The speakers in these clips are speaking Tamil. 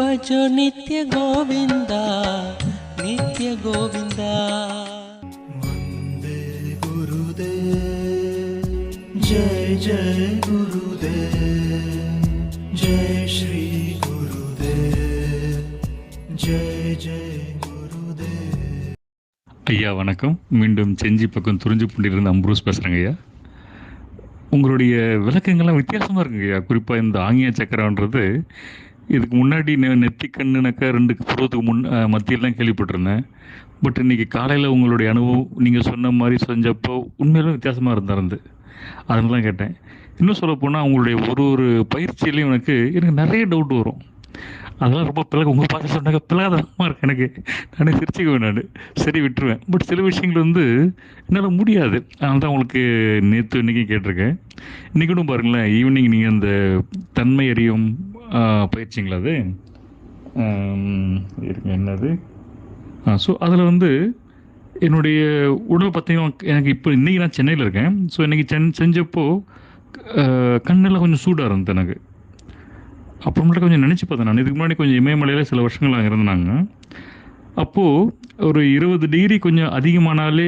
भजो नित्य गोविन्द नित्य गोविन्द वन्दे गुरुदे जय जय गुरुदे जय श्री गुरुदे जय जय ஐயா வணக்கம் மீண்டும் செஞ்சி பக்கம் துறிஞ்சு கொண்டிருந்த அம்ப்ரூஸ் பேசுகிறேங்க ஐயா உங்களுடைய விளக்கங்கள்லாம் வித்தியாசமாக இருக்குங்க ஐயா குறிப்பாக இந்த ஆங்கிய சக்கரன்றது இதுக்கு முன்னாடி நெ நெத்தி கண்ணுனாக்கா ரெண்டு புருவத்துக்கு முன் மத்தியெல்லாம் கேள்விப்பட்டிருந்தேன். பட் இன்னைக்கு காலையில் உங்களுடைய அனுபவம் நீங்கள் சொன்ன மாதிரி செஞ்சப்போ உண்மையிலும் வித்தியாசமாக இருந்தாருந்து. அதனால தான் கேட்டேன். இன்னும் சொல்லப்போனால் அவங்களுடைய உங்களுடைய ஒரு ஒரு பயிற்சியிலையும் எனக்கு எனக்கு நிறைய டவுட் வரும். அதெல்லாம் ரொம்ப பிளக உங்கள் பார்த்து சொன்னாக்க பிளகாதமாக இருக்கு எனக்கு. நானே சிரிச்சுக்குவேன் நான். சரி விட்டுருவேன். பட் சில விஷயங்கள் வந்து என்னால் முடியாது. அதனால தான் உங்களுக்கு நேற்று இன்றைக்கும் கேட்டிருக்கேன். இன்றைக்கி பாருங்களேன் ஈவினிங் நீங்கள் அந்த தன்மை அறியும் பயிற்சிங்களா அது? ஆம், இருங்க என்னது? ஸோ அதில் வந்து என்னுடைய உடல் பார்த்தீங்கன்னா எனக்கு இப்போ இன்றைக்கி நான் சென்னையில் இருக்கேன். ஸோ இன்றைக்கி சென் செஞ்சப்போ கண்ணெல்லாம் கொஞ்சம் சூடாக இருந்தது எனக்கு. அப்புறமேட்டு கொஞ்சம் நினச்சி பார்த்தேன் நான். இதுக்கு முன்னாடி கொஞ்சம் இமயமலையில் சில வருஷங்கள் அங்கே இருந்தாங்க அப்போது ஒரு இருபது டிகிரி கொஞ்சம் அதிகமானாலே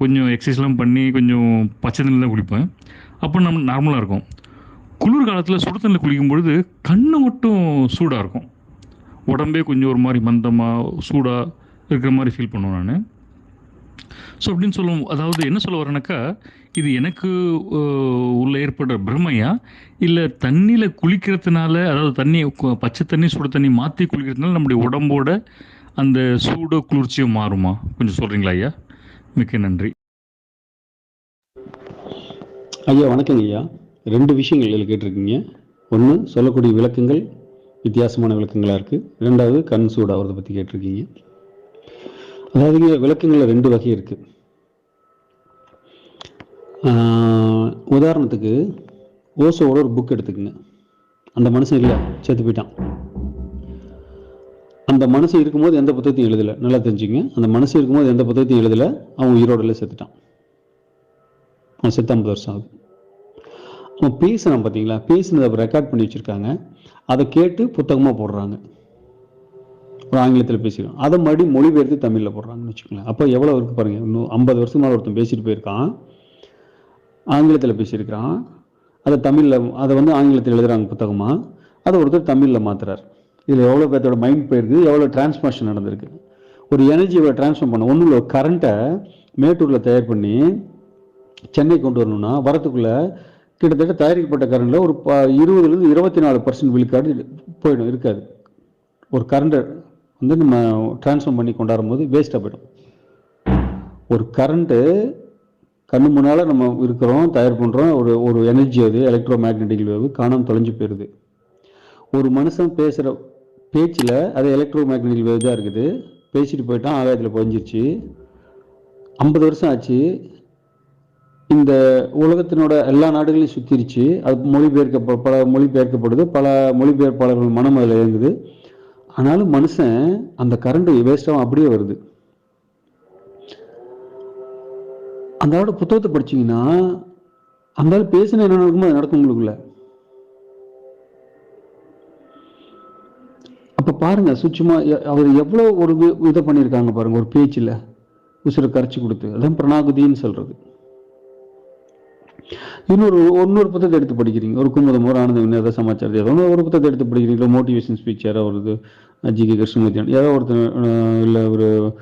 கொஞ்சம் எக்ஸசைஸ்லாம் பண்ணி கொஞ்சம் பச்சை தண்ணியில் தான் குளிப்பேன். அப்போ நம்ம நார்மலாக இருக்கும். குளிர் காலத்தில் சுடு தண்ணியில் குளிக்கும் பொழுது கண்ணு மட்டும் சூடாக இருக்கும். உடம்பே கொஞ்சம் ஒரு மாதிரி மந்தமாக சூடாக இருக்கிற மாதிரி ஃபீல் பண்ணுவேன் நான். ஸோ அப்படின்னு சொல்லும் அதாவது என்ன சொல்ல வரேனாக்கா இது எனக்கு உள்ள ஏற்படுற பிரமையா? இல்லை தண்ணியில் குளிக்கிறதுனால அதாவது தண்ணி பச்சை தண்ணி சுடு தண்ணி மாற்றி குளிக்கிறதுனால நம்முடைய உடம்போட அந்த சூடோ குளிர்ச்சியும் மாறுமா? கொஞ்சம் சொல்கிறீங்களா ஐயா? மிக்க நன்றி. ஐயா வணக்கங்க ஐயா. ரெண்டு விஷயங்கள் இதில் கேட்டிருக்கீங்க. ஒன்று சொல்லக்கூடிய விளக்கங்கள் வித்தியாசமான விளக்கங்களாக இருக்குது ரெண்டாவது கண் சூடாகிறத பற்றி கேட்டிருக்கீங்க. அதாவது விளக்கங்களில் ரெண்டு வகை இருக்குது உதாரணத்துக்கு ஓசோவோட ஒரு புக் எடுத்துக்கோங்க. அந்த மனுஷன் இல்லை செத்து போயிட்டான். அந்த மனுஷன் இருக்கும்போது எந்த புத்தகத்தையும் எழுதலை. நல்லா தெரிஞ்சுங்க. அந்த மனுஷன் இருக்கும்போது எந்த புத்தகத்தையும் எழுதலை. அவன் உயிரோடல செத்துட்டான். அவன் செத்து ஐம்பது வருஷம் ஆகுது. அவன் பேசுனான் பார்த்தீங்களா? பேசுனதை ரெக்கார்ட் பண்ணி வச்சுருக்காங்க. அதை கேட்டு புத்தகமாக போடுறாங்க. ஒரு ஆங்கிலத்தில் பேசிக்கிறோம் அதை மறுபடியும் மொழிபெயர்த்து தமிழில் போடுறாங்கன்னு வச்சுக்கோங்களேன். அப்போ எவ்வளோ இருக்குது பாருங்கள் இன்னும் ஐம்பது வருஷம் மேலே ஒருத்தன் பேசிட்டு போயிருக்கான். ஆங்கிலத்தில் பேசியிருக்கிறான். அதை தமிழில் அதை வந்து ஆங்கிலத்தில் எழுதுகிறாங்க புத்தகமாக அதை ஒருத்தர் தமிழில் மாத்துறார். இதில் எவ்வளோ பேர்த்தோட மைண்ட் போயிருக்கு. எவ்வளோ டிரான்ஸ்ஃபர்மேஷன் நடந்திருக்கு. ஒரு எனர்ஜியை ட்ரான்ஸ்ஃபார்ம் பண்ண ஒன்றும் இல்லை கரண்ட்டை மேட்டூரில் தயார் பண்ணி சென்னை கொண்டு வரணும்னா வரத்துக்குள்ளே கிட்டத்தட்ட தயாரிக்கப்பட்ட கரண்டில் ஒரு ப இருபதுலேருந்து இருபத்தி நாலு பர்சன்ட் விழுக்காடு போயிடும் இருக்காது. ஒரு கரண்ட்டை வந்து நம்ம ட்ரான்ஸ்ஃபார்ம் பண்ணி கொண்டாடும் போது வேஸ்ட்டாக போயிடும். ஒரு கரண்ட்டு கண்ணு முன்னால் நம்ம இருக்கிறோம் தயார் பண்ணுறோம் ஒரு ஒரு எனர்ஜி அது எலக்ட்ரோ மேக்னெட்டிக் வேவ் காணாமல் தொலைஞ்சு போயிடுது ஒரு மனுஷன் பேசுகிற பேச்சில் அது எலக்ட்ரோ மேக்னெட்டிக் வேவ் தான் இருக்குது. பேசிட்டு போயிட்டான் ஆகாயத்தில் பதிஞ்சிருச்சு. ஐம்பது வருஷம் ஆச்சு. இந்த உலகத்தினோட எல்லா நாடுகளையும் சுத்திருச்சு. அது மொழிபெயர்க்க பல மொழிபெயர்க்கப்படுது. பல மொழிபெயர்ப்பாளர்கள் மனம் அதில் இயங்குது. ஆனாலும் மனுஷன் அந்த கரண்ட் வேஸ்டாகவும் அப்படியே வருது. அந்த ஆளோட புத்தகத்தை படிச்சீங்கன்னா அந்த ஆள் பேசின என்ன நடக்குமோ அது நடக்கும் உங்களுக்குள்ள. அப்போ பாருங்க சுச்சுமா எ- அவர் எவ்வளோ ஒரு இதை பண்ணியிருக்காங்க பாருங்க ஒரு பேச்சில். உசுரை கரைச்சி கொடுத்து. அதான் பிரணாகுதின்னு சொல்றது. இன்னொரு இன்னொரு புத்தகத்தை எடுத்து படிக்கிறீங்க. ஒரு குமுதம் ஒரு ஆனந்த வினோத சமாச்சாரம் ஏதோ ஒரு புத்தகத்தை எடுத்து படிக்கிறீங்க மோட்டிவேஷன் ஸ்பீச் யாராவது ஒரு ஜி கே கிருஷ்ணமூர்த்தி. ஏதாவது ஒருத்தர் இல்லை ஒரு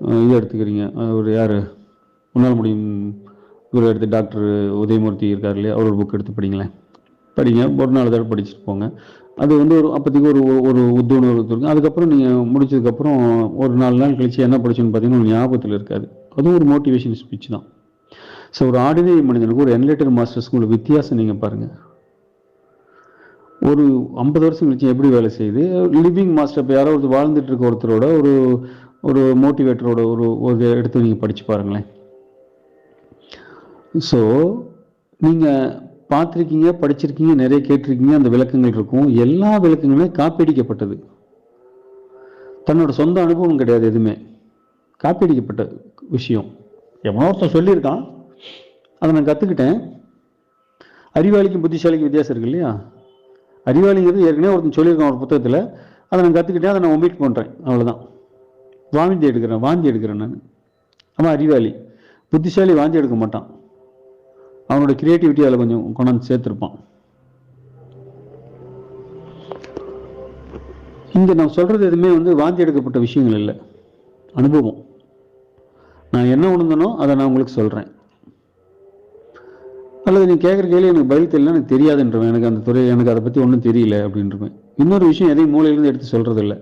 இது எடுத்துக்கிறீங்க. ஒரு யார்? உன்னால் முடியும். இவர் எடுத்து டாக்டர் உதயமூர்த்தி இருக்கார் இல்லையா? அவர் ஒரு புக் எடுத்து படிங்களேன். படிங்க. ஒரு நாள் தடவை படிச்சுட்டு போங்க. அது வந்து ஒரு அப்போதைக்கு ஒரு ஒரு- உத்துணர்வு இருக்கும் அதுக்கப்புறம் நீங்கள் முடிச்சதுக்கப்புறம் ஒரு நாலு நாள் கழிச்சு என்ன படிச்சுன்னு பார்த்தீங்கன்னா உங்களுக்கு ஞாபகத்தில் இருக்காது. அதுவும் ஒரு மோட்டிவேஷன் ஸ்பீச் தான். ஸோ ஒரு ஆர்டினரி மனிதனுக்கு ஒரு என்லைட்டர் மாஸ்டர்ஸ்க்கு உள்ள வித்தியாசம் நீங்கள் பாருங்கள் ஒரு ஐம்பது வருஷம் கழிச்சு எப்படி வேலை செய்யுது? லிவிங் மாஸ்டர் இப்போ யாரோ ஒருத்தர் வாழ்ந்துட்டு இருக்க ஒருத்தரோட ஒரு ஒரு மோட்டிவேட்டரோட ஒரு ஒரு எடுத்து நீங்கள் படித்து பாருங்களேன். ஸோ நீங்கள் பார்த்துருக்கீங்க படிச்சிருக்கீங்க நிறைய கேட்டிருக்கீங்க அந்த விளக்கங்கள் இருக்கும். எல்லா விளக்கங்களுமே காப்பீடிக்கப்பட்டது. தன்னோட சொந்த அனுபவம் கிடையாது எதுவுமே. காப்பீடிக்கப்பட்ட விஷயம். எவனோ ஒருத்தன் சொல்லியிருக்கான். அதை நான் கற்றுக்கிட்டேன் அறிவாளிக்கும் புத்திசாலிக்கும் வித்தியாசம் இருக்கு இல்லையா? அறிவாளிங்கிறது ஏற்கனவே ஒருத்தன் சொல்லியிருக்கான் ஒரு புத்தகத்தில். அதை நான் கற்றுக்கிட்டேன் அதை நான் ஒமிட் பண்ணுறேன் அவ்வளோதான் வாந்தி எடுக்கிறேன் வாந்தி எடுக்கிறேன் நான். ஆமாம் அறிவாளி. புத்திசாலி வாந்தி எடுக்க மாட்டான். அவனோட கிரியேட்டிவிட்டி அதில் கொஞ்சம் கொண்டாந்து சேர்த்துருப்பான். இங்கே நான் சொல்கிறது எதுவுமே வந்து வாந்தி எடுக்கப்பட்ட விஷயங்கள் இல்லை. அனுபவம். நான் என்ன உணர்ந்தனோ அதை நான் உங்களுக்கு சொல்கிறேன் அல்லது நீ கேட்குற கேள்வி எனக்கு பதில் தெரியல எனக்கு தெரியாதுன்றவன். எனக்கு அந்த துறை எனக்கு அதை பற்றி ஒன்றும் தெரியல அப்படின்றவன். இன்னொரு விஷயம் எதையும் மூலையிலேருந்து எடுத்து சொல்கிறது இல்லை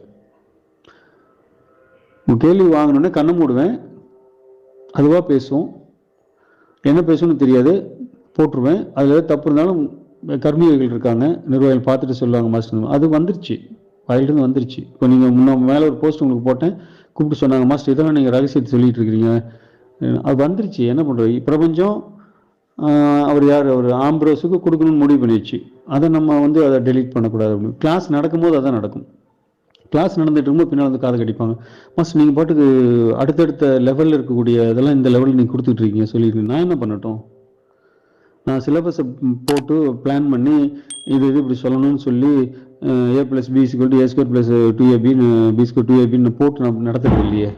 உன் கேள்வி வாங்கினோடனே கண்ணை மூடுவேன். அதுவாக பேசுவோம். என்ன பேசணும்னு தெரியாது. போட்டுருவேன். அதில் தப்பு இருந்தாலும் கர்மிகள் இருக்காங்க. நிர்வாகிகள் பார்த்துட்டு சொல்லுவாங்க மாஸ்டர் அது வந்துருச்சு. வாயிலிருந்து வந்துருச்சு. இப்போ நீங்கள் முன்ன மேலே ஒரு போஸ்ட் உங்களுக்கு போட்டேன். கூப்பிட்டு சொன்னாங்க மாஸ்டர் இதெல்லாம் நீங்கள் ரகசியத்தை சொல்லிட்டு இருக்கிறீங்க. அது வந்துருச்சு. என்ன பண்ணுறது பிரபஞ்சம் அவர் யார்? அவர் ஆம்ப்ரோஸுக்கு கொடுக்கணும்னு முடிவு பண்ணிடுச்சு அதை நம்ம வந்து அதை டெலீட் பண்ணக்கூடாது அப்படின்னு. கிளாஸ் நடக்கும்போது அதான் நடக்கும். கிளாஸ் நடந்துட்டு இருக்கும்போது பின்னால் வந்து காது கடிப்பாங்க. மஸ்ட் நீங்கள் பாட்டுக்கு அடுத்தடுத்த லெவலில் இருக்கக்கூடிய இதெல்லாம் இந்த லெவலில் நீங்கள் கொடுத்துட்டு இருக்கீங்க சொல்லியிருக்கீங்க நான் என்ன பண்ணட்டும்? நான் சிலபஸை போட்டு பிளான் பண்ணி இது இது இப்படி சொல்லணும்னு சொல்லி ஏ ப்ளஸ் பி சிக்கல் to A square plus two ஏபின்னு B square two ஏபின்னு போட்டு நான் நடத்துறது இல்லையே?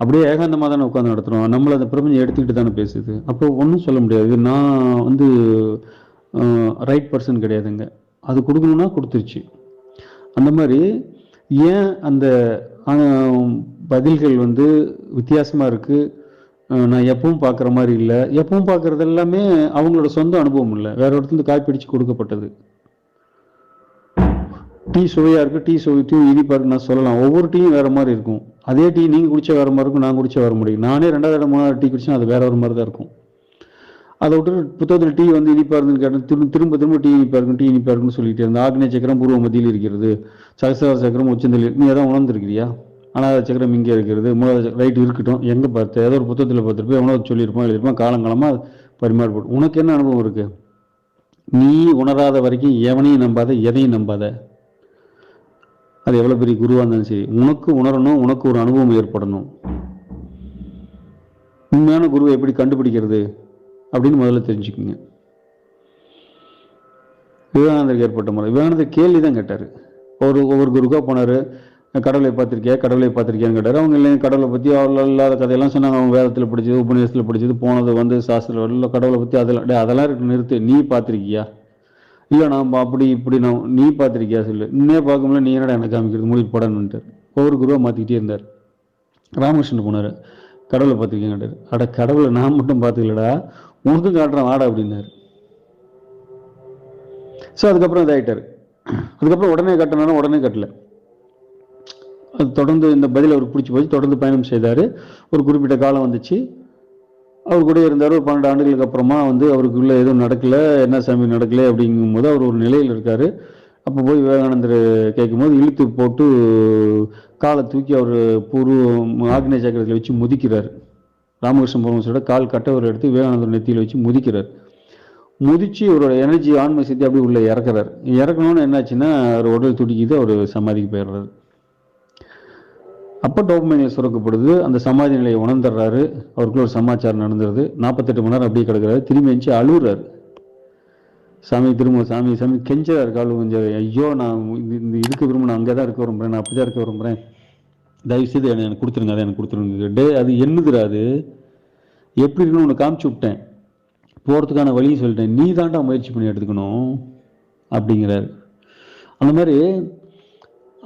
அப்படியே ஏகாந்தமாக தானே உட்காந்து நடத்துகிறோம் நம்மள அந்த பிரபஞ்சம் எடுத்துக்கிட்டு தானே பேசுது. அப்போ ஒன்றும் சொல்ல முடியாது. நான் வந்து ரைட் பர்சன் கிடையாதுங்க. அது கொடுக்கணும்னா கொடுத்துருச்சு. அந்த மாதிரி ஏன் அந்த பதில்கள் வந்து வித்தியாசமாக இருக்குது நான் எப்பவும் பார்க்குற மாதிரி இல்லை. எப்பவும் பார்க்குறது எல்லாமே அவங்களோட சொந்த அனுபவம் இல்லை. வேற ஒருத்தருந்து காய் பிடிச்சு கொடுக்கப்பட்டது. டீ சுவையாக இருக்குது டீ சுவை டீ இனிப்பாக நான் சொல்லலாம். ஒவ்வொரு டீயும் வேற மாதிரி இருக்கும். அதே டீ நீங்கள் குடிச்ச வேறு மாதிரி இருக்கும் நான் குடிச்ச வேற முடியும் நானே ரெண்டாவது இடம் மூணாவது டீ குடிச்சா அது வேற ஒரு மாதிரி தான் இருக்கும். அதை விட்டு புத்தகத்தில் டீ வந்து இனிப்பாக இருந்துன்னு கேட்டேன் திரும்ப திரும்ப திரும்ப டீ இனிப்பாக இருக்கும் டீ இனிப்பாக இருக்குன்னு சொல்லிட்டு இருந்தேன் ஆக்னேய சக்கரம் பூர்வ மத்தியில் இருக்கிறது சகசிர சக்கரம் உச்சந்தில் நீ எதாவது உணர்ந்துருக்கிறியா? அனாத சக்கரம் இங்கே இருக்கிறது மூணாவது ரைட் இருக்கட்டும் எங்கே பார்த்து ஏதோ ஒரு புத்தகத்தில் பார்த்துருப்போம் எவ்வளோ சொல்லியிருப்பான் எழுதியிருப்பான் காலங்காலமாக பரிமாறப்படும். உனக்கு என்ன அனுபவம் இருக்குது நீ உணராத வரைக்கும் எவனையும் நம்பாத எதையும் நம்பாத. அது எவ்வளோ பெரிய குருவாக இருந்தாலும் சரி உனக்கு உணரணும் உனக்கு ஒரு அனுபவம் ஏற்படணும். உண்மையான குருவை எப்படி கண்டுபிடிக்கிறது அப்படின்னு முதல்ல தெரிஞ்சுக்குங்க. விவேகானந்தருக்கு ஏற்பட்ட முறை. விவேகானந்தர் கேள்வி தான் கேட்டார். ஒரு ஒவ்வொரு குருக்காக போனார் கடவுளை பார்த்துருக்கியா கடவுளை பார்த்துருக்கியான்னு கேட்டார். அவங்க இல்லை கடவுளை பற்றி அவ்வளோ இல்லாத கதையெல்லாம் சொன்னாங்க. அவங்க வேதத்தில் படிச்சது உபநேசத்தில் படிச்சது போனது வந்து சாஸ்திரம் கடவுளை பற்றி அதெல்லாம் அதெல்லாம் இருக்கு நிறுத்து. நீ பார்த்துருக்கியா? இல்லை நான் பா- அப்படி இப்படி நான் நீ பார்த்துருக்கியா சொல்லு. இன்னே பார்க்க நீ என்னடா எனக்கு காமிக்கிறது? மூடி போடணுன்ட்டார் ஒவ்வொரு குருவாக மாற்றிக்கிட்டே இருந்தார். ராமகிருஷ்ணன் போனார். கடவுளை பார்த்திருக்கேன் அட கடவுளை நான் மட்டும் பார்த்துக்கலடா. உனக்கும் காட்டுறேன் வாடா அப்படின்னாரு. ஸோ அதுக்கப்புறம் இதாகிட்டார் அதுக்கப்புறம் உடனே கட்டினாலும் உடனே கட்டல. அது தொடர்ந்து இந்த பதில் அவர் பிடிச்சி போய் தொடர்ந்து பயணம் செய்தார். ஒரு குறிப்பிட்ட காலம் வந்துச்சு. அவர் கூட இருந்தார் ஒரு பன்னெண்டு ஆண்டுகளுக்கு அப்புறமா வந்து அவருக்குள்ளே எதுவும் நடக்கலை என்ன சாமி நடக்கல அப்படிங்கும்போது அவர் ஒரு நிலையில் இருக்கார். அப்போ போய் விவேகானந்தர் கேட்கும்போது இழுத்து போட்டு காலை தூக்கி அவர் பூர்வ ஆக்னேய சக்கரத்தில் வச்சு முதிக்கிறார். ராமகிருஷ்ண பரமசோட கால் கட்டவர் எடுத்து விவேகானந்தர் நெத்தியில் வச்சு முதிக்கிறார். முதிச்சு இவரோட எனர்ஜி ஆன்ம சித்தி அப்படியே உள்ளே இறக்குறாரு. இறக்கணும்னு என்னாச்சுன்னா அவர் உடல் துடிக்குது அவர் சமாதிக்கு போயிடுறாரு. அப்போ டோபமைனில் சுரக்கப்படுது. அந்த சமாதி நிலையை உணர்ந்துடுறாரு. அவருக்குள்ள ஒரு சமாச்சாரம் நடந்துருது. நாற்பத்தெட்டு மணி நேரம் அப்படியே கிடக்கிறாரு. திரும்பி எஞ்சி அழுகுறாரு. சாமி திரும்ப சாமி சாமி கெஞ்சாரு காலு கொஞ்சம் ஐயோ நான் இந்த- இதுக்கு இருக்க விரும்ப நான் அங்கே தான் இருக்க விரும்புகிறேன் நான் அப்படி தான் இருக்க விரும்புகிறேன் தயவு செய்து எனக்கு கொடுத்துருங்க. அதை எனக்கு கொடுத்துருங்க. டே அது என்னதுடா அது? எப்படி இருக்குன்னு உனக்கு காமிச்சு விட்டேன். போகிறதுக்கான வழியும் சொல்லிட்டேன். நீ தாண்டா முயற்சி பண்ணி எடுத்துக்கணும். அப்படிங்கிறாரு. அந்த மாதிரி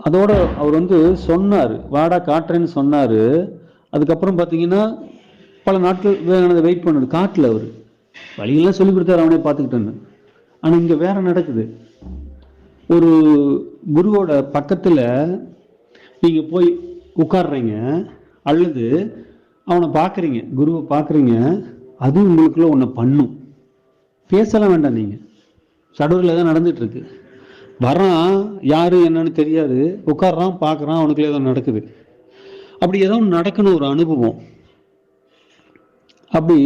அதோட அவர் வந்து சொன்னார் வாடா காட்டுறேன்னு சொன்னார். அதுக்கப்புறம் பார்த்தீங்கன்னா பல நாட்கள் விவேகானந்தர் வெயிட் பண்ணாரு. காட்டில் அவர். வழியெல்லாம் சொல்லி கொடுத்தாரு அவனே பார்த்துக்கிட்டேன்னு ஆனால் இங்கே வேற நடக்குது. ஒரு குருவோட பக்கத்தில் நீங்கள் போய் உட்காடுறீங்க அல்லது அவனை பார்க்குறீங்க குருவை பார்க்குறீங்க அது உங்களுக்குள்ள ஒன்று பண்ணும். பேசலாம் வேண்டாம் நீங்கள் சடூரில் தான் நடந்துட்டு வரான் யாரு என்னன்னு தெரியாது. உட்கார்றான் பார்க்குறான் அவனுக்குள்ள ஏதோ நடக்குது. அப்படி ஏதோ ஒண்ணு நடக்கணும் ஒரு அனுபவம். அப்படி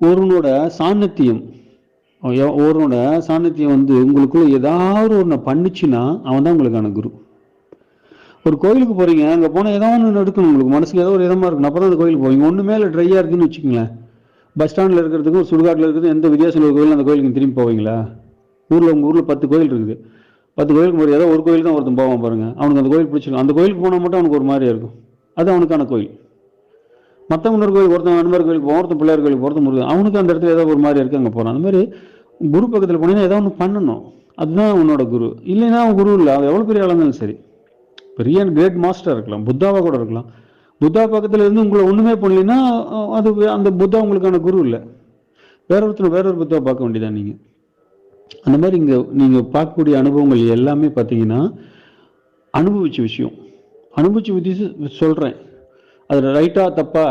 ஒருவனோட சாநித்தியம் ஒருவனோட சாநித்தியம் வந்து உங்களுக்குள்ள ஏதாவது ஒன்று பண்ணுச்சுன்னா அவன் தான் உங்களுக்கான குரு. ஒரு கோயிலுக்கு போறீங்க அங்கே போனால் ஏதோ ஒன்று நடக்கணும். உங்களுக்கு மனசுக்கு ஏதோ ஒரு இடமா இருக்கணும். அப்போ தான் அந்த கோயிலுக்கு போவீங்க. ஒன்று மேலே ட்ரையாக இருக்குன்னு வச்சுக்கோங்களேன். பஸ் ஸ்டாண்டில் இருக்கிறதுக்கும் சுடுகாட்டில் இருக்கிறது எந்த வித்தியாசம் ஒரு கோயில் அந்த கோயிலுக்கு திரும்பி போவீங்களா? ஊரில் உங்கள் ஊரில் பத்து கோயில் இருக்குது. பத்து கோயிலுக்கு போகிற ஏதோ ஒரு கோயில் தான் ஒருத்தன் போவான் பாருங்கள் அவனுக்கு அந்த கோயில் பிடிச்சிருக்கும். அந்த கோயிலுக்கு போனால் மட்டும் அவனுக்கு ஒரு மாதிரியா இருக்கும். அது அவனுக்கான கோயில். மற்ற இன்னொரு கோயில் ஒருத்தன் அனுமர் கோயிலுக்கு போவான் ஒருத்தன் பிள்ளையார் கோயிலுக்கு ஒருத்தன் முருகன். அவனுக்கு அந்த இடத்துல ஏதோ ஒரு மாதிரி இருக்குது அங்கே போகிறான் அந்த மாதிரி குரு பக்கத்தில் போனீங்கன்னா ஏதோ ஒன்று பண்ணணும். அதுதான் உன்னோட குரு. இல்லைன்னா அவன் குரு இல்லை. அவன் எவ்வளோ பெரிய ஆளாக இருந்தாலும் சரி. பெரிய கிரேட் மாஸ்டர் இருக்கலாம். புத்தாவாக கூட இருக்கலாம். புத்தா பக்கத்தில் இருந்து உங்களை ஒன்றுமே பண்ணலைன்னா அது அந்த புத்தா உங்களுக்கான குரு இல்லை. வேற ஒருத்தர் வேற ஒரு புத்தா பார்க்க வேண்டியதான் நீங்கள் அந்த மாதிரி இங்கே நீங்கள் பார்க்கக்கூடிய அனுபவங்கள் எல்லாமே பார்த்தீங்கன்னா அனுபவிச்ச விஷயம். அனுபவிச்ச விதி சொல்கிறேன் அது ரைட்டா தப்பா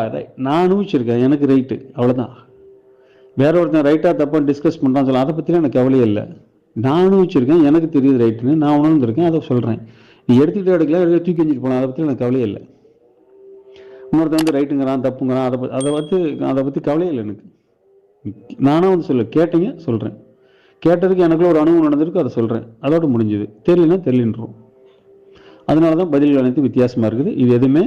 நான் அனுபவிச்சிருக்கேன். எனக்கு ரைட்டு அவ்வளோதான் வேற ஒருத்தன் ரைட்டா தப்பான்னு டிஸ்கஸ் பண்ணுறான்னு சொல்ல அதை பற்றிலாம் எனக்கு கவலையே இல்லை. நான் அனுபவிச்சிருக்கேன் எனக்கு தெரியுது ரைட்டுன்னு நான் உணர்ந்துருக்கேன் அதை சொல்கிறேன் நீ எடுத்துகிட்டு எடுக்கல தூக்கி எஞ்சிட்டு போகலாம் அதை பற்றி எனக்கு கவலையே இல்லை. இன்னொருத்தன் வந்து ரைட்டுங்கிறான் தப்புங்கிறான் அதை அதை பற்றி அதை பற்றி கவலையே இல்லை எனக்கு. நானும் வந்து சொல்ல கேட்டீங்க சொல்கிறேன் கேட்டதுக்கு எனக்குள்ள ஒரு அனுபவம் நடந்திருக்கு அதை சொல்கிறேன் அதோட முடிஞ்சுது. தெரியலனா தெரியலன்றோம். அதனால தான் பதில்கள் அனைத்து வித்தியாசமாக இருக்குது. இது எதுவுமே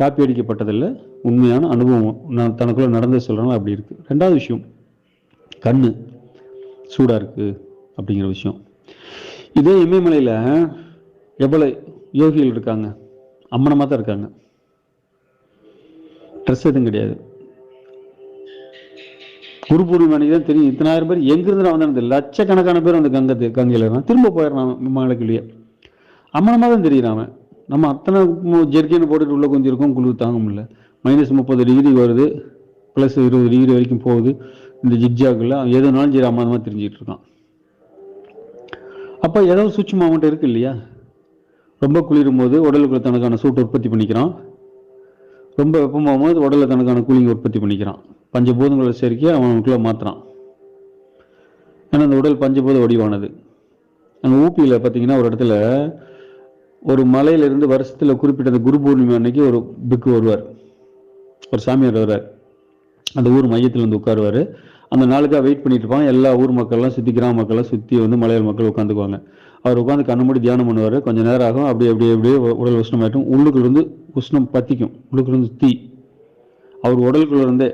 காப்பி அடிக்கப்பட்டதில்லை. உண்மையான அனுபவம். நான் தனக்குள்ள நடந்தது சொல்கிறனால அப்படி இருக்குது ரெண்டாவது விஷயம் கண் சூடாக இருக்குது அப்படிங்கிற விஷயம். இதே இமயமலையில் எவ்வளோ யோகிகள் இருக்காங்க? அம்மனமாக தான் இருக்காங்க. ட்ரெஸ் எதுவும் கிடையாது. குரு பூர்ணிமை தெரியும். இத்தனாயிரம் பேர் எங்கிருந்து நான் வந்தேன் லட்சக்கணக்கான பேர் அந்த கங்கத்து கங்கையில் இருக்கான் திரும்ப போயிடுறான் விமானக்குள்ளேயே அம்மனமாக தான் தெரியுறான் அவன். நம்ம அத்தனை ஜெர்கின்னு போட்டுட்டு உள்ளே கொஞ்சம் இருக்கும் குளிர் தாங்க முடியல. மைனஸ் முப்பது டிகிரி வருது. ப்ளஸ் இருபது டிகிரி வரைக்கும் போகுது. இந்த ஜிக்ஜாக்கில் எதுனாலும் சரி அம்மாதமாக தெரிஞ்சிக்கிட்டு இருக்கான். அப்போ ஏதோ சுவிட்ச் மாவட்டம் இருக்கு இல்லையா? ரொம்ப குளிரும் போது உடலுக்குள்ள தனக்கான சூட்டை உற்பத்தி பண்ணிக்கிறான். ரொம்ப வெப்பமாகும் போது உடலில் தனக்கான கூலிங் உற்பத்தி பண்ணிக்கிறான். பஞ்சபூதங்களோட சேர்க்கை அவனுக்குள்ளே மாற்றுறான் ஏன்னா அந்த உடல் பஞ்சபூத வடிவானது. அங்கே ஊப்பியில் பார்த்தீங்கன்னா ஒரு இடத்துல ஒரு மலையிலிருந்து வருஷத்தில் குறிப்பிட்ட அந்த குரு பூர்ணிமா அன்னைக்கு ஒரு பிக்கு வருவார். ஒரு சாமியார் வருவார். அந்த ஊர் மையத்தில் வந்து உட்காருவார். அந்த நாளுக்காக வெயிட் பண்ணிட்டு இருப்பாங்க. எல்லா ஊர் மக்கள்லாம் சுற்றி கிராம மக்கள்லாம் சுற்றி வந்து மலையாள மக்கள் உட்காந்துக்குவாங்க. அவர் உட்காந்து கண்ணு மூடி தியானம் பண்ணுவார். கொஞ்சம் நேரம் ஆகும். அப்படியே அப்படியே அப்படியே உடல் உஷ்ணமாயிட்டும் உள்ளுக்குள்ள இருந்து உஷ்ணம் பத்திக்கும். உள்ளுக்குள்ள இருந்து தீ. அவர் உடலுக்குள்ள இருந்தே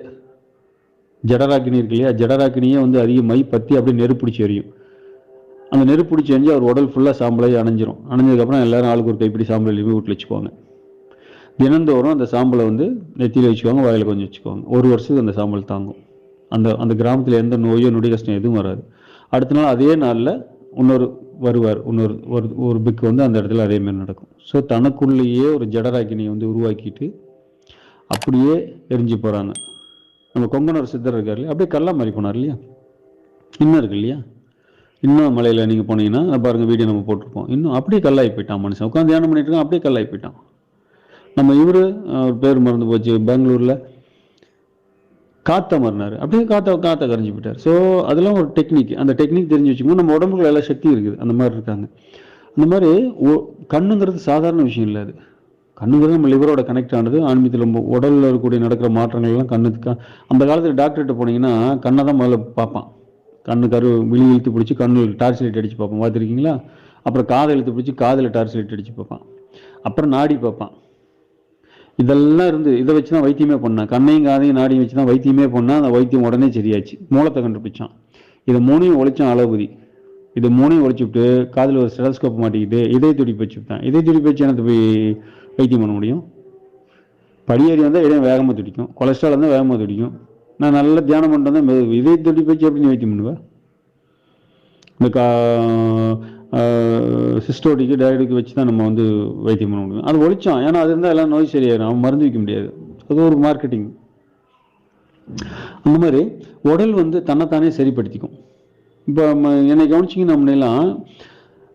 ஜடராக்கினி இருக்கு இல்லையா? ஜடராக்கினியே வந்து அதிக மை பற்றி அப்படியே நெருப்பிடிச்சு எரியும். அந்த நெருப்பிடிச்சு எரிஞ்சு அவர் உடல் ஃபுல்லாக சாம்பலாகி அணைஞ்சிரும். அணைஞ்சதுக்கப்புறம் எல்லாரும் ஆளுக்கு ஒரு கைப்பிடி சாம்பல் எழுப்பி வீட்டில் வச்சுக்குவாங்க. தினந்தோறும் அந்த சாம்பலை வந்து நெத்தியில் வச்சுக்குவாங்க வாயில் கொஞ்சம் வச்சுக்குவாங்க. ஒரு வருஷத்துக்கு அந்த சாம்பல் தாங்கும். அந்த அந்த கிராமத்தில் எந்த நோயோ நொடி கஷ்டம் எதுவும் வராது. அடுத்த நாள் அதே நாளில் இன்னொரு வருவார். இன்னொரு ஒரு ஒரு பிக்கு வந்து அந்த இடத்துல அதேமாரி நடக்கும். ஸோ தனக்குள்ளேயே ஒரு ஜடராக்கினியை வந்து உருவாக்கிட்டு அப்படியே எரிஞ்சு போகிறாங்க நம்ம கொங்கணவர் சித்தர் இருக்கார் இல்லையா? அப்படியே கல்லா மாதிரி போனார் இல்லையா? இன்னும் இருக்கு இல்லையா? இன்னும் மலையில் நீங்கள் போனீங்கன்னா பாருங்கள் பாருங்க வீடியோ நம்ம போட்டிருப்போம். இன்னும் அப்படியே கல்லாகி போயிட்டான் மனுஷன். உட்காந்து தியானம் பண்ணிட்டு இருக்கான் அப்படியே கல்லாகி போயிட்டான். நம்ம இவரு ஒரு பேர் மறந்து போச்சு பெங்களூரில். காத்த மறினார். அப்படியே காத்த காத்த கரைஞ்சி போயிட்டார். ஸோ அதெல்லாம் ஒரு டெக்னிக் அந்த டெக்னிக் தெரிஞ்சு வச்சுக்கோங்க நம்ம உடம்புக்குள்ள எல்லா சக்தி இருக்குது. அந்த மாதிரி இருக்காங்க. அந்த மாதிரி கண்ணுங்கிறது சாதாரண விஷயம் இல்லை அது. கண்ணுங்கிறது நம்ம லிவரோட கனெக்ட் ஆனது ஆன்மீகத்தில் நம்ம உடலில் இருக்கக்கூடிய நடக்கிற மாற்றங்கள் எல்லாம் கண்ணுக்கு அந்த காலத்தில் டாக்டர்கிட்ட போனீங்கன்னா கண்ணை தான் முதல்ல பார்ப்பான். கண்ணு கரு விழி இழுத்து பிடிச்சி கண்ணு டார்ச் லைட் அடித்து பார்ப்பான். பார்த்துருக்கீங்களா? அப்புறம் காதை இழுத்து பிடிச்சி காதில் டார்ச் லைட் அடித்து பார்ப்பான். அப்புறம் நாடி பார்ப்பான். இதெல்லாம் இருந்து இதை வச்சு தான் வைத்தியமே பண்ணான். கண்ணையும் காதையும் நாடியும் வச்சு தான் வைத்தியமே பண்ணால் அந்த வைத்தியம் உடனே சரியாச்சு. மூலத்தை கண்டுபிடிச்சான். இதை மூணையும் ஒழிச்சான் அளவுதி இதை மூணையும் ஒழிச்சுவிட்டு காதில் ஒரு ஸ்டெலஸ்கோப் மாட்டிக்கிட்டு இதய துடிப்பு வச்சுவிட்டான் இதய துடிப்பு வச்சு எனக்கு போய் வைத்தியம் பண்ண முடியும். படியேறி வந்தால் இடையே வேகமாக துடிக்கும். கொலஸ்ட்ரால் இருந்தால் வேகமாக துடிக்கும். நான் நல்லா தியானம் பண்ணிட்டு வந்தா இதய துடிப்பு அப்படின்னு நீ வைத்தியம் பண்ணுவேன் இந்த கா சிஸ்டோடிக்கு டயடுக்கு வச்சு தான் நம்ம வந்து வைத்தியம் பண்ண முடியும். அது ஒழிச்சோம். ஏன்னா அது இருந்தால் எல்லாம் நோய் சரியாயிடும் அவன் மருந்து வைக்க முடியாது. அது ஒரு மார்க்கெட்டிங் அந்த மாதிரி உடல் வந்து தன்னைத்தானே சரிப்படுத்திக்கும். இப்போ என்னை கவனிச்சிங்கன்னா முன்னெல்லாம்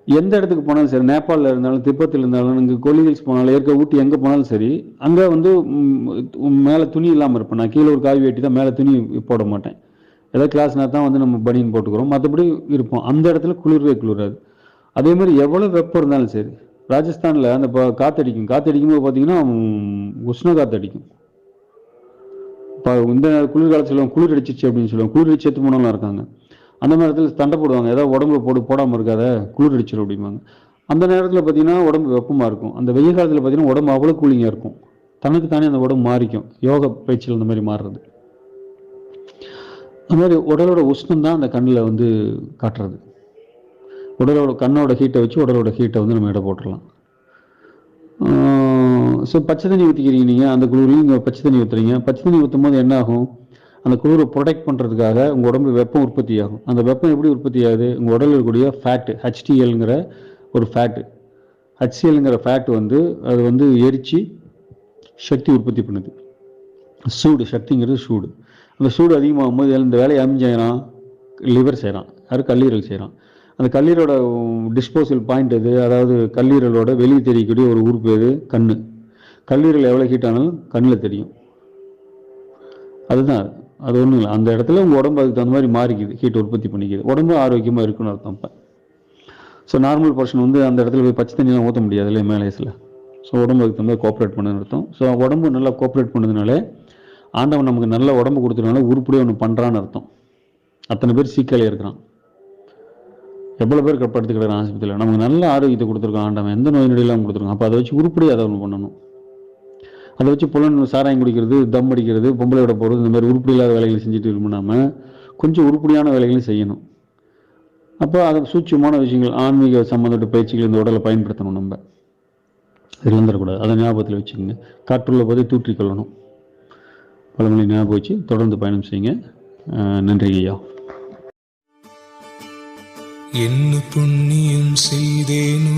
எந்த இடத்துக்கு போனாலும் சரி நேபாளில் இருந்தாலும் திப்பத்தில் இருந்தாலும் இங்கே கொல்லிகில்ஸ் போனாலும் ஏற்க ஊட்டி எங்கே போனாலும் சரி அங்கே வந்து மேலே துணி இல்லாமல் இருப்பேன். நான் கீழே ஒரு காய் வெட்டி தான் மேலே துணி போட மாட்டேன். ஏதாவது கிளாஸ்னா தான் வந்து நம்ம பனியன் போட்டுக்கிறோம். மற்றபடி இருப்போம். அந்த இடத்துல குளிர்வே குளிராது. அதே மாதிரி எவ்வளோ வெப்பம் இருந்தாலும் சரி ராஜஸ்தானில் அந்த காற்றடிக்கும் காற்றடிக்கும்போது பார்த்தீங்கன்னா உஷ்ண காற்றடிக்கும் இப்போ இந்த குளிர்காலத்தில் குளிர் அடிச்சிச்சு அப்படின்னு சொல்லுவாங்க. குளிர் அடிச்சு எத்து போனவங்களாம் இருக்காங்க. அந்த மாதிரி இடத்துல சண்டை போடுவாங்க. ஏதாவது உடம்புல போடு போடாமல் இருக்காத குளிர் அடிச்சிடும் அப்படிம்பாங்க. அந்த நேரத்தில் பார்த்தீங்கன்னா உடம்பு வெப்பமாக இருக்கும். அந்த வெயில் காலத்தில் பார்த்தீங்கன்னா உடம்பு அவ்வளோ கூலிங்காக இருக்கும். தனக்கு தானே அந்த உடம்பு மாறிக்கும். யோக பயிற்சியில் அந்த மாதிரி மாறுறது. அந்த மாதிரி உடலோட உஷ்ணம் தான் அந்த கண்ணில் வந்து காட்டுறது. உடலோட கண்ணோட ஹீட்டை வச்சு உடலோட ஹீட்டை வந்து நம்ம எடை போட்டுடலாம் ஸோ பச்சை தண்ணி ஊற்றிக்கிறீங்க நீங்கள் அந்த குளிர்லையும் நீங்கள் பச்சை தண்ணி ஊற்றுறீங்க பச்சை தண்ணி ஊற்றும் போது என்ன ஆகும்? அந்த குளிரை ப்ரொடெக்ட் பண்ணுறதுக்காக உங்கள் உடம்பு வெப்பம் உற்பத்தி ஆகும் அந்த வெப்பம் எப்படி உற்பத்தி ஆகுது உங்கள் உடலில் இருக்கக்கூடிய ஃபேட்டு ஹெச்டிஎல்ங்கிற ஒரு ஃபேட்டு ஹெச்சிஎல்ங்கிற ஃபேட் வந்து அது வந்து எரித்து சக்தி உற்பத்தி பண்ணுது. சூடு சக்திங்கிறது சூடு. அந்த சூடு அதிகமாகும் போது இந்த வேலையை யாரும் செய்கிறான் லிவர் செய்கிறான் யாரும் கல்லீரல் செய்கிறான் அந்த கல்லீரலோட டிஸ்போசல் பாயிண்ட் எது? அதாவது கல்லீரலோட வெளியே தெரியக்கூடிய ஒரு உறுப்பு எது? கண் கல்லீரல் எவ்வளோ ஹீட் ஆனாலும் கண்ணில் தெரியும். அதுதான் அது. ஒன்றும் இல்லை. அந்த இடத்துல உங்கள் உடம்பு அதுக்கு தகுந்த மாதிரி மாறிக்குது. ஹீட் உற்பத்தி பண்ணிக்குது. உடம்பு ஆரோக்கியமாக இருக்குன்னு அர்த்தம் இப்போ ஸோ நார்மல் பர்சன் வந்து அந்த இடத்துல போய் பச்சை தண்ணியெலாம் ஊற்ற முடியாது இல்லை மேலேஸில். ஸோ உடம்பு அதுக்கு தகுந்த கோஆப்ரேட் பண்ணுன்னு அர்த்தம். ஸோ உடம்பு நல்லா கோஆப்ரேட் பண்ணதுனால ஆண்டவன் நமக்கு நல்ல உடம்பு கொடுத்துருனால உருப்படியாக ஒன்று பண்ணுறான்னு அர்த்தம். அத்தனை பேர் சீக்கிரம் இருக்கிறான். எவ்வளோ பேர் படுத்து ஆஸ்பத்திரியில்? நமக்கு நல்ல ஆரோக்கியத்தை கொடுத்துருக்கான் ஆண்டவன். எந்த நோய் நொடியெல்லாம் கொடுத்துருக்கான்? அப்போ அதை வச்சு உருப்படியாக அதை ஒன்று பண்ணணும். அதை வச்சு புலன் சாராயம் குடிக்கிறது தம் அடிக்கிறது பொம்பளையோட போகிறது இந்த மாதிரி உருப்படி இல்லாத வேலைகளை செஞ்சுட்டு இருக்கணும் கொஞ்சம் உருப்படியான வேலைகளையும் செய்யணும். அப்போ அதை சூட்சமான விஷயங்கள் ஆன்மீக சம்மந்தப்பட்ட பயிற்சிகள் இந்த உடலை பயன்படுத்தணும் நம்ம. இழந்துடக்கூடாது அதை ஞாபகத்தில் வச்சுக்கோங்க. காற்றுள்ள போதை தூற்றிக்கொள்ளணும் பழமொழி ஞாபகம் வச்சு தொடர்ந்து பயணம் செய்யுங்க. நன்றி ஐயா. என்ன புண்ணியம் செய்தேனோ